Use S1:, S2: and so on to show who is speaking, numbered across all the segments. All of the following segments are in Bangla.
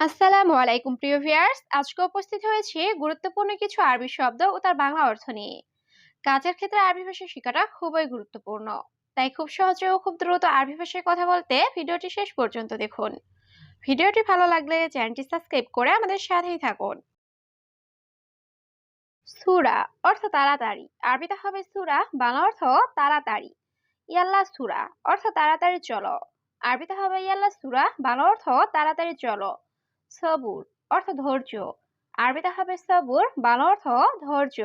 S1: আসসালামু আলাইকুম, প্রিয় ভিউয়ার্স। আজকে উপস্থিত হয়েছে গুরুত্বপূর্ণ কিছু আরবি শব্দ ও তার বাংলা অর্থ নিয়ে। কাজের ক্ষেত্রে আরবি ভাষা শেখাটা খুবই গুরুত্বপূর্ণ। তাই খুব সহজে ও খুব দ্রুত আরবি ভাষায় কথা বলতে ভিডিওটি শেষ পর্যন্ত দেখুন। ভিডিওটি ভালো লাগলে চ্যানেলটি সাবস্ক্রাইব করে আমাদের সাথেই থাকুন। সুরা অর্থ তাড়াতাড়ি। আরবিতে হবে সুরা, বাংলা অর্থ তাড়াতাড়ি। ইয়াল্লা সুরা অর্থ তাড়াতাড়ি চলো। আরবিতে হবে ইয়াল্লা সুরা, বাংলা অর্থ তাড়াতাড়ি চলো। সবুর অর্থ ধৈর্য। আরবিতে হবে সবুর, বাংলা অর্থ ধৈর্য।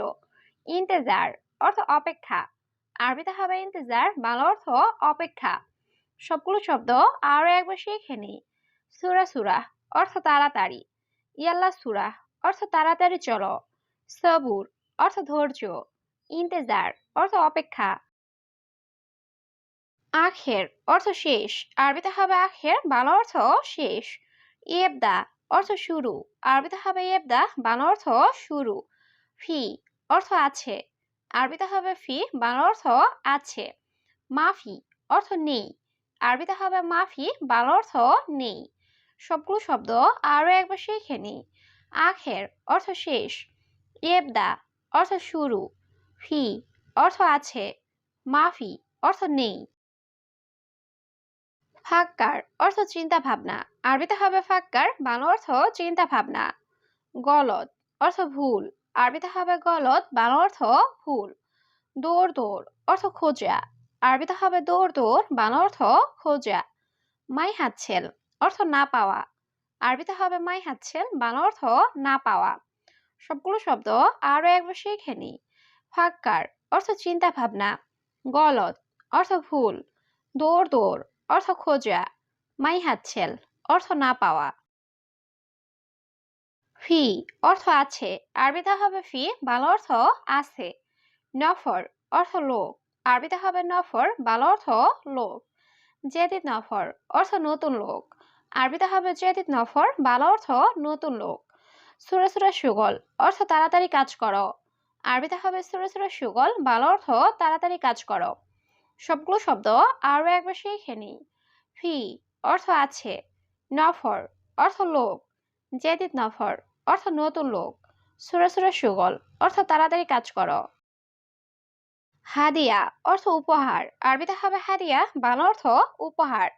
S1: ইন্তেজার অর্থ অপেক্ষা। আরবিতে হবে ইন্তেজার, বাংলা অর্থ অপেক্ষা। সবগুলো শব্দ আরও একবার শিখে নিই। সুরা সুরা অর্থ তাড়াতাড়ি। ইয়াল্লা সুরা অর্থ তাড়াতাড়ি চলো। সবুর অর্থ ধৈর্য। ইন্তেজার অর্থ অপেক্ষা। আখের অর্থ শেষ। আরবিতে হবে আখের, বাংলা অর্থ শেষ। ইয়েবদা অর্থ শুরু। আরবিতে হবে ইয়েবদা বাংলা অর্থ শুরু। ফি অর্থ আছে। আরবিতে হবে ফি, বাংলা অর্থ আছে। মাফি অর্থ নেই। আরবিতে হবে মাফি, বাংলা অর্থ নেই। সবগুলো শব্দ আরও একবার শিখে নিই আখের অর্থ শেষ। ইয়েবদা অর্থ শুরু। ফি অর্থ আছে। মাফি অর্থ নেই। ফাক্কার অর্থ চিন্তা ভাবনা আরবিতে হবে ফাক্কার, বাংলা অর্থ চিন্তা ভাবনা গলত অর্থ ভুল। আরবিতে হবে গলত বাংলা অর্থ ভুল। দৌড় দৌড় অর্থ খোঁজা। আরবিতে হবে দৌড় দৌড় বাংলা অর্থ খোঁজা। মাই হাতছেল অর্থ না পাওয়া। আরবিতে হবে মাই হাতছেল, বাংলা অর্থ না পাওয়া। সবগুলো শব্দ আরও একবার শিখে নি ফাক্কার অর্থ চিন্তা ভাবনা গলত অর্থ ভুল। দৌড় দৌড় অর্থ খোঁজা মাই হাতছেল অর্থ না পাওয়া। ফি, অর্থ আছে, আরবিতে হবে ফি, বাংলা অর্থ আছে। নফর, অর্থ লোক, আরবিতে হবে নফর, বাংলা অর্থ লোক। জেদিদ নফর, অর্থ নতুন লোক। আরবিতে হবে জেদিদ নফর, বাংলা অর্থ নতুন লোক। সুরে সুরে সুগল, অর্থ তাড়াতাড়ি কাজ করো। আরবিতে হবে সুরে সুরে সুগল, বাংলা অর্থ তাড়াতাড়ি কাজ করো। সবগুলো শব্দ আরও একবার শিখে নিই ফি অর্থ আছে নফর, অর্থ লোক। জেদিদ নফর, অর্থ নতুন লোক। সুরে সুরে সুগল, অর্থ তাড়াতাড়ি কাজ করো। হাদিয়া, অর্থ উপহার। আরবিতে হবে হাদিয়া, বাংলা অর্থ উপহার।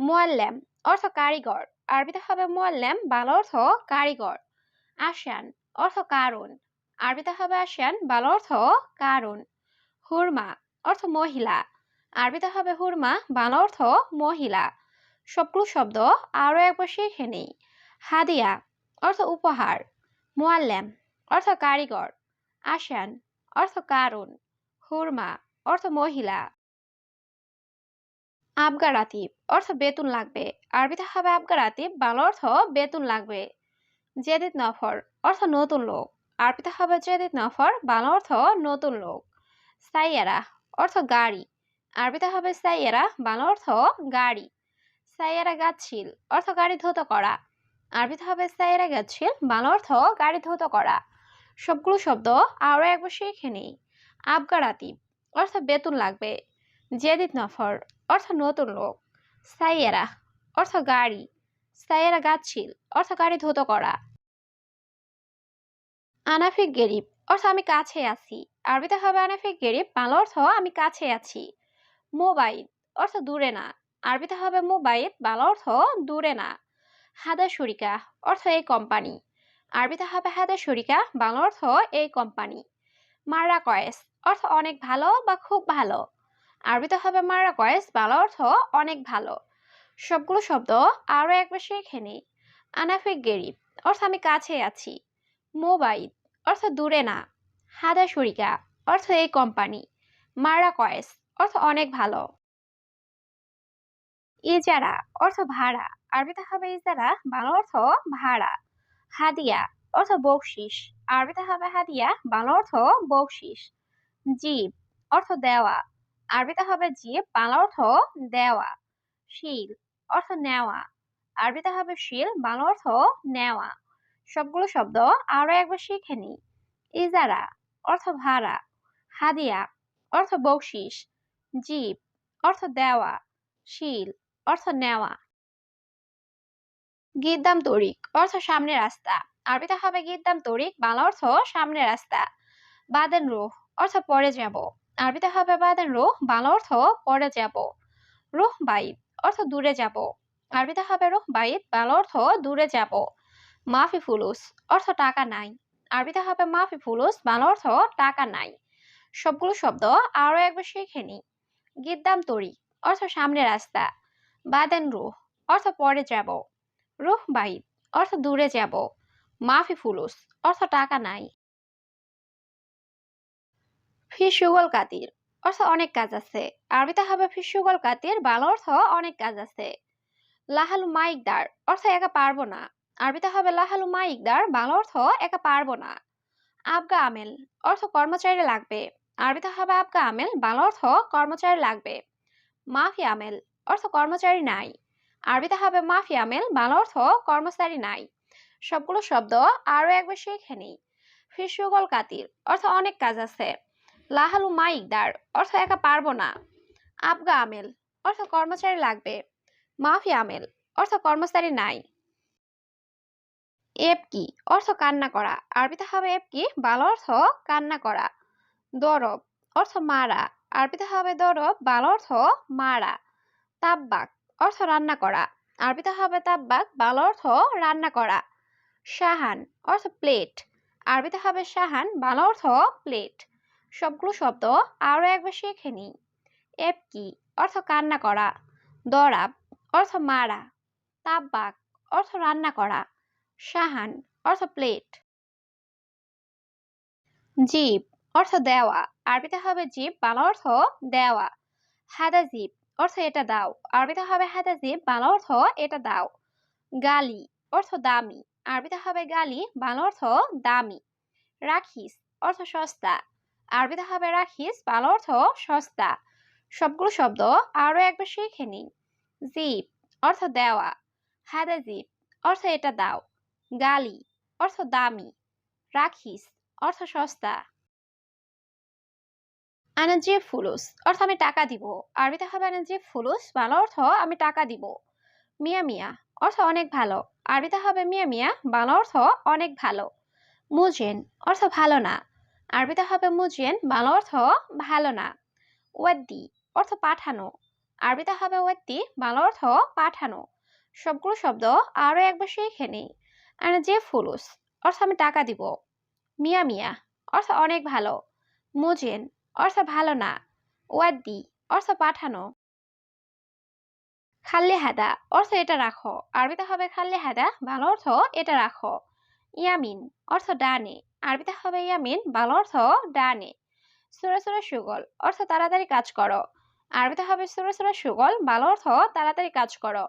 S1: মোয়াল্লাম, অর্থ কারিগর। আরবিতে হবে মোয়াল্লাম, বাংলা অর্থ কারিগর। আসান অর্থ কারণ আরবিতে হবে আসান বাংলা অর্থ কারণ হুরমা, অর্থ মহিলা। আরবিতে হবে হুরমা, বাংলা অর্থ মহিলা। সবগুলো শব্দ আরও একবার শিখে নেই। হাদিয়া, অর্থ উপহার। মোয়াল্লাম, অর্থ কারিগর। আসান, অর্থ কারণ হুরমা, অর্থ মহিলা। আবগারাতিব অর্থ বেতন লাগবে। আরবিতে হবে আবগারাতিব বাংলা অর্থ বেতন লাগবে। জেদিদ নফর, অর্থ নতুন লোক। আরবিতে হবে জেদিদ নফর, বাংলা অর্থ নতুন লোক। সাইয়ারা, অর্থ গাড়ি। আরবিতে হবে সাইয়ারা, বাংলা অর্থ গাড়ি। সাইয়েরা গাছিল, অর্থ গাড়ি ধৌত করা। আরবিতে হবে সাইয়ারা গাছিল, বাংলা অর্থ গাড়ি ধৌত করা। সবগুলো শব্দ আরও একবার শিখে নিই। আবগারাতিব অর্থ বেতন লাগবে। জেদিদ নফর, অর্থ নতুন লোক। সাইয়ারা, অর্থ গাড়ি। সাইয়েরা গাছিল, অর্থ গাড়ি ধৌত করা। আনাফিক গেরিব, অর্থ আমি কাছে আছি। আরবিতে হবে আনাফিক গেরিব, বাংলা অর্থ আমি কাছে আছি। মোবাইল অর্থ দূরে না। আরবিতে হবে মোবাইল, বাংলা অর্থ দূরে না। হাদা শরিকা অর্থ এই কোম্পানি। আরবিতে হবে হাদা শরিকা, বাংলা অর্থ এই কোম্পানি। মারা কয়েস অর্থ অনেক ভালো বা খুব ভালো। আরবিতে হবে মারা কয়েস বাংলা অর্থ অনেক ভালো। সবগুলো শব্দ আরও একবার শিখে নিই। আনাফিক গেরিব অর্থ আমি কাছে আছি। মোবাইল অর্থ দূরে না। হাদা শরিকা অর্থ এই কোম্পানি। মারা কয়েস অর্থ অনেক ভালো। ইজারা অর্থ ভাড়া, আরবিতে হবে ইজারা বাংলা অর্থ ভাড়া। হাদিয়া, অর্থ বকশিস, আরবিতে হবে হাদিয়া বাংলা অর্থ বকশিস। জীব, অর্থ দেওয়া, আরবিতে হবে জীব বাংলা অর্থ দেওয়া। শিল, অর্থ নেওয়া, আরবিতে হবে শিল বাংলা অর্থ নেওয়া। সবগুলো শব্দ আরও একবার শিখে নি ইজারা অর্থ ভাড়া। হাদিয়া, অর্থ বকশিস জীব, অর্থ দেওয়া, শিল, অর্থ নেওয়া। গিদ্দাম তরিক, অর্থ সামনে রাস্তা। আরবিতে হবে গিদ্দাম তরিক, বাংলা অর্থ সামনে রাস্তা। বাদেন রুহ, অর্থ পরে যাব। আরবিতে হবে বাদেন রুহ, বাংলা অর্থ পরে যাব। রুহ বাইদ অর্থ দূরে যাব। আরবিতে হবে রুহ বাইদ বাংলা অর্থ দূরে যাব। মাফি ফুলুস, অর্থ টাকা নাই। আরবিতে হবে মাফি ফুলুস, বাংলা অর্থ টাকা নাই। সবগুলো শব্দ আরও একবার শিখে নি গিদ্দাম তরি, অর্থ সামনে রাস্তা। বাদেন রুহ, অর্থ পরে যাব। রুহ বাইদ অর্থ দূরে যাব। মাফি ফুলুস, অর্থ টাকা নাই। ফিসুগল কাতির, অর্থ অনেক কাজ আছে। আরবিতে হবে ফিসুগল কাতির, বাংলা অর্থ অনেক কাজ আছে। লাহালু মাইকদার, অর্থ একা পারব না। আরবিতে হবে লাহালু মাইকদার, বাংলা অর্থ একা পারব না। আবগা আমেল, অর্থ কর্মচারী লাগবে। আরবিতে হবে আবগা আমেল, বাংলা অর্থ কর্মচারী লাগবে। মাফি আমেল, অর্থ কর্মচারী নাই। আরবিতে হবে মাফি আমেল, বাংলা অর্থ কর্মচারী নাই। সবগুলো শব্দ আরও একবার শিখে নিই। ফিসুগল কাতির অর্থ অনেক কাজ আছে। লাহালু মাইকদার, অর্থ একা পারব না। আবগা আমেল, অর্থ কর্মচারী লাগবে। মাফি আমেল, অর্থ কর্মচারী নাই। এপ কি অর্থ কান্না করা। আরবিতে হবে এপ কি বাংলা অর্থ কান্না করা। দরব, অর্থ মারা। আরবিতে হবে দরব, বাল অর্থ মারা। তাব্বাক, অর্থ রান্না করা। আরবিতে হবে তাব্বাক, বাল অর্থ রান্না করা। শাহান, অর্থ প্লেট। আরবিতে হবে শাহান, বাল অর্থ প্লেট। সবগুলো শব্দ আরও একবার শিখে নিই। এপ কি অর্থ কান্না করা। দরাব, অর্থ মারা। তাব্বাক, অর্থ রান্না করা। শাহান, অর্থ প্লেট। জীব অর্থ দেওয়া। আরবিতে হবে জীব, বাংলা অর্থ দেওয়া। হাদা জীব, অর্থ এটা দাও। আরবিতে হবে হাদা জীব, বাংলা অর্থ এটা দাও। গালি, অর্থ দামি। আরবিতে হবে গালি, বাংলা অর্থ দামি। রাখিস, অর্থ সস্তা। আরবিতে হবে রাখিস, বাংলা অর্থ সস্তা। সবগুলো শব্দ আরও একবার শিখে নিই। জিপ অর্থ দেওয়া। হাদা জিপ অর্থ এটা দাও। গালি, অর্থ দামি। রাখিস, অর্থ সস্তা। আনাজি ফুলুস, অর্থ আমি টাকা দিব। আরবিতে হবে আনাজি ফুলুস বাংলা অর্থ আমি টাকা দিব। মিয়া মিয়া, অর্থ অনেক ভালো। আরবিতে হবে মিয়া মিয়া বাংলা অর্থ অনেক ভালো। মুজেন, অর্থ ভালো না। আরবিতে হবে মুজেন বাংলা অর্থ ভালো না। ওয়াদ্দি, অর্থ পাঠানো। আরবিতে হবে ওয়াদ্দি বাংলা অর্থ পাঠানো। সবগুলো শব্দ আরও একবার শিখে নিই। যে ফুলুস, অর্থ আমি টাকা দিব। মিয়া মিয়া, অর্থ অনেক ভালো। মুজেন অর্থ ভালো না। ওয়াদ্দি, অর্থ পাঠানো। খাল্লি হাদা, অর্থ এটা রাখো। আরবিতে হবে খাল্লি হাদা, ভালো অর্থ এটা রাখো। ইয়ামিন, অর্থ ডানে। আরবিতে হবে ইয়ামিন, ভালো অর্থ ডানে। সুরে সুরে সুগল, অর্থ তাড়াতাড়ি কাজ করো। আরবিতে হবে সুরে সুরে সুগল, ভালো অর্থ তাড়াতাড়ি কাজ করো।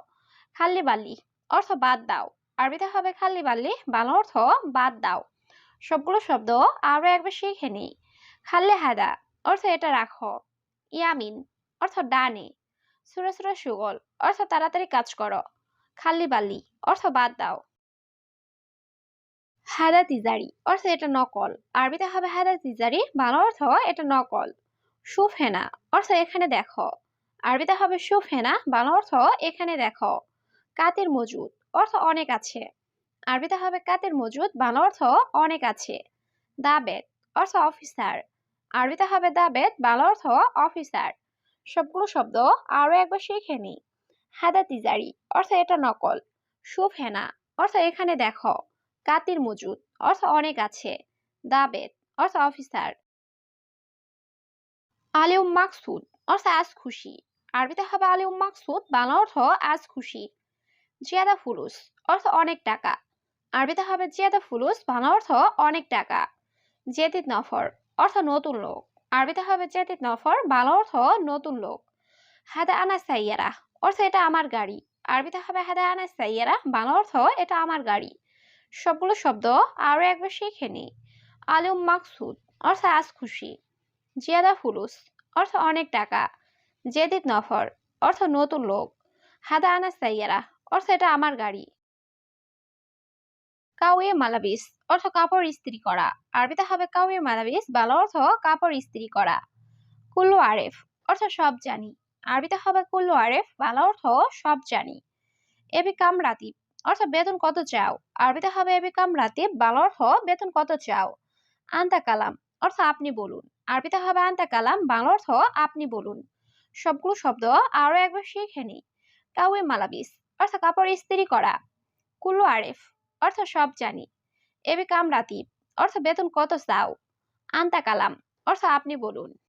S1: খাল্লি বাল্লি, অর্থ বাদ দাও। আরবিতে হবে খাল্লি বাল্লি, ভালো অর্থ বাদ দাও। সবগুলো শব্দ আরও একবার শিখে নিই। খাল্লে হাদা অর্থ এটা রাখো। ইয়ামিন, অর্থ ডানে। সুরে সুরে সুগল, অর্থ তাড়াতাড়ি কাজ করো। খালি বালি, অর্থ বাদ দাও। হাদা তিজারি অর্থ এটা নকল। আরবিতে হবে হাদা তিজারি অর্থ এটা নকল। সুফেনা, অর্থ এখানে দেখো। আরবিতে হবে সুফেনা ভালো অর্থ এখানে দেখো। কাতের মজুদ, অর্থ অনেক আছে। আরবিতে হবে কাতের মজুদ ভালো অর্থ অনেক আছে। দাবেদ, অর্থ অফিসার। আরবিতে হবে দাবেদ ভালো অর্থ অফিসার সবগুলো শব্দ আরও একবার শিখে নি হাদা তিজারি, অর্থ এটা নকল। সুফেনা অর্থ এখানে দেখো। কাতির মজুদ, অর্থ অনেক আছে। দাবেদ অর্থ অফিসার আলিউম মাকসুদ, অর্থ আজ খুশি। আরবিতে হবে আলিউম মাকসুদ, বাংলা অর্থ আজ খুশি। জিয়াদা ফুলুস, অর্থ অনেক টাকা। আরবিতে হবে জিয়াদা ফুলুস, বাংলা অর্থ অনেক টাকা। জেদিদ নফর অর্থ নতুন লোক। আরবিতে হবে জেদিদ নফর, বাংলা অর্থ নতুন লোক। হাদা আনা সাইয়ারা, অর্থ এটা আমার গাড়ি। আরবিতে হবে হাদা আনা সাইয়ারা, বাংলা অর্থ এটা আমার গাড়ি। সবগুলো শব্দ আরও একবার শিখে নি। আলুম মাকসুদ, অর্থ আজ খুশি। জিয়াদা ফুলুস, অর্থ অনেক টাকা। জেদিদ নফর, অর্থ নতুন লোক। হাদা আনা সাইয়ারা, অর্থ এটা আমার গাড়ি। কাউয়ে মালাবিস অর্থ কাপড় ইস্ত্রি করা। আরবিতে হবে কাউয়ে মালাবিস বাংলা অর্থ কাপড় ইস্ত্রি করা। কুল্লু আরেফ, অর্থ সব জানি। আরবিতে হবে কুল্লু আরেফ, বাংলা অর্থ সব জানি। এবি কামরাতিব অর্থ বেতন কত চাও? আরবিতে হবে এবি কাম রাতিব, বাংলা অর্থ বেতন কত চাও? আন্তা কালাম, অর্থ আপনি বলুন। আরবিতে হবে আন্তা কালাম, বাংলা অর্থ আপনি বলুন। সবগুলো শব্দ আরও একবার শিখে নিই। কাউয়ে মালাবিস অর্থ কাপড় ইস্ত্রি করা। কুল্লু আরেফ, অর্থ সব জানি। এবি কামরাতি অর্থ বেতন কত চাও? আনতা কালাম। অর্থ আপনি বলুন।